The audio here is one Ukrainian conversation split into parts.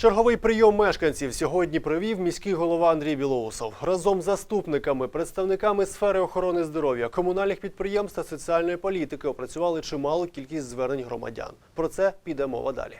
Черговий прийом мешканців сьогодні провів міський голова Андрій Білоусов. Разом з заступниками, представниками сфери охорони здоров'я, комунальних підприємств та соціальної політики опрацювали чималу кількість звернень громадян. Про це піде мова далі.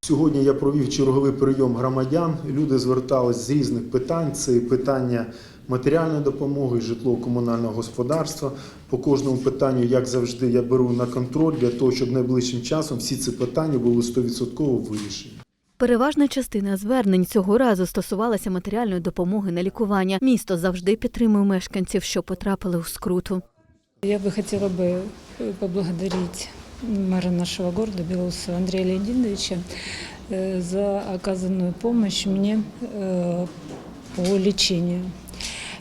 Сьогодні я провів черговий прийом громадян. Люди звертались з різних питань. Це питання матеріальної допомоги, житлово-комунального господарства. По кожному питанню, як завжди, я беру на контроль для того, щоб найближчим часом всі ці питання були 100% вирішені. Переважна частина звернень цього разу стосувалася матеріальної допомоги на лікування. Місто завжди підтримує мешканців, що потрапили у скруту. Я бы хотела бы э, поблагодарить мэра нашего города Белоусова Андрея Леонидовича э, за оказанную помощь мне э, по лечению.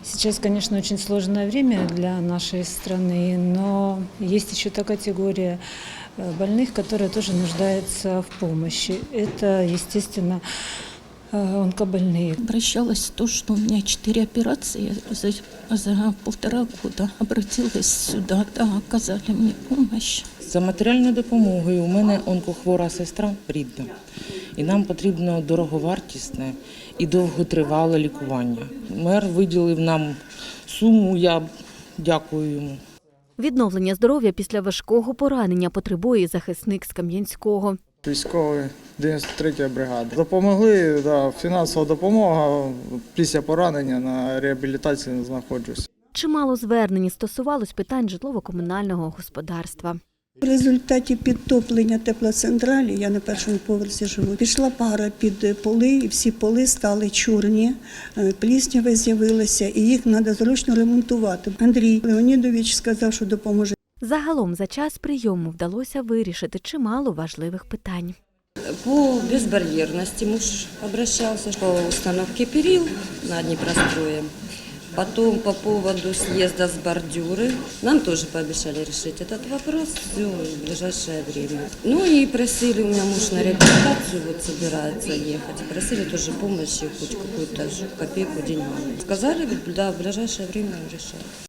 Сейчас, конечно, очень сложное время для нашей страны, но есть еще та категория э, больных, которые тоже нуждаются в помощи. Это, естественно, э, онкобольные. Обращалась то, что у меня четыре операции за, за полтора года. Обратилась сюда, да, оказали мне помощь. За матеріальною допомогою у мене онкохвора сестра рідна, і нам потрібно дороговартісне і довготривале лікування. Мер виділив нам суму. Я дякую йому. Відновлення здоров'я після важкого поранення потребує захисник з Кам'янського. Військовий 93 бригада. Допомогли, да, фінансова допомога. Після поранення на реабілітації знаходжусь. Чимало звернень стосувалось питань житлово-комунального господарства. В результаті підтоплення теплоцентралі, я на першому поверсі живу, пішла пара під поли, і всі поли стали чорні, е, пліснява з'явилася, і їх треба зручно ремонтувати. Андрій Леонідович сказав, що допоможе. Загалом за час прийому вдалося вирішити чимало важливих питань. По безбарьерности муж обращался по установке перил на Днепрострое. Потом по поводу съезда с бордюры. Нам тоже пообещали решить этот вопрос все в ближайшее время. Ну и просили, у меня муж на реабилитацию вот собирается ехать. Просили тоже помощи, хоть какую-то копейку деньгами. Сказали, да, в ближайшее время решать.